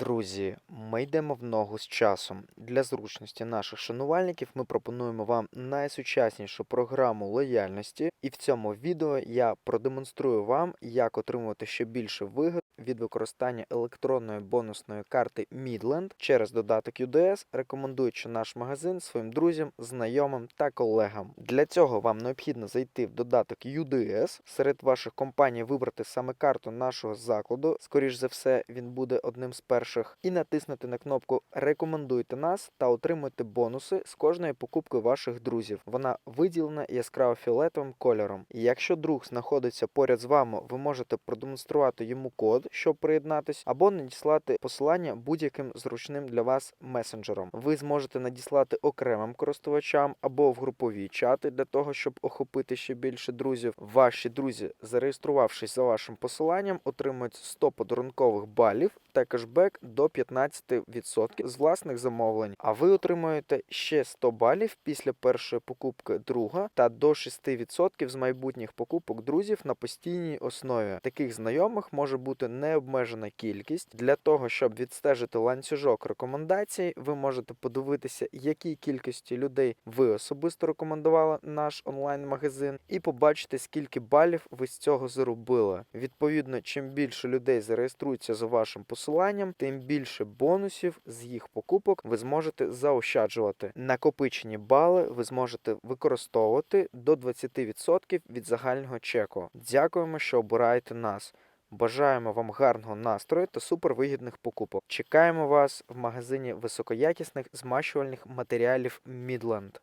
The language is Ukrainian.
Друзі, ми йдемо в ногу з часом. Для зручності наших шанувальників ми пропонуємо вам найсучаснішу програму лояльності, і в цьому відео я продемонструю вам, як отримувати ще більше вигод від використання електронної бонусної карти Midland через додаток UDS, рекомендуючи наш магазин своїм друзям, знайомим та колегам. Для цього вам необхідно зайти в додаток UDS, серед ваших компаній вибрати саме карту нашого закладу. Скоріш за все, він буде одним з перших, і натиснути на кнопку Рекомендуйте нас та отримуйте бонуси з кожної покупки ваших друзів. Вона виділена яскраво фіолетовим кольором. І якщо друг знаходиться поряд з вами, ви можете продемонструвати йому код, щоб приєднатись, або надіслати посилання будь-яким зручним для вас месенджером. Ви зможете надіслати окремим користувачам або в групові чати для того, щоб охопити ще більше друзів. Ваші друзі, зареєструвавшись за вашим посиланням, отримують 100 подарункових балів та кешбек до 15% з власних замовлень. А ви отримуєте ще 100 балів після першої покупки друга та до 6% з майбутніх покупок друзів на постійній основі. Таких знайомих може бути необмежена кількість. Для того, щоб відстежити ланцюжок рекомендацій, ви можете подивитися, якій кількості людей ви особисто рекомендували наш онлайн-магазин, і побачити, скільки балів ви з цього заробили. Відповідно, чим більше людей зареєструються за вашим посиланням, тим більше бонусів з їх покупок ви зможете заощаджувати. Накопичені бали ви зможете використовувати до 20% від загального чеку. Дякуємо, що обираєте нас. Бажаємо вам гарного настрою та супервигідних покупок. Чекаємо вас в магазині високоякісних змащувальних матеріалів Midland.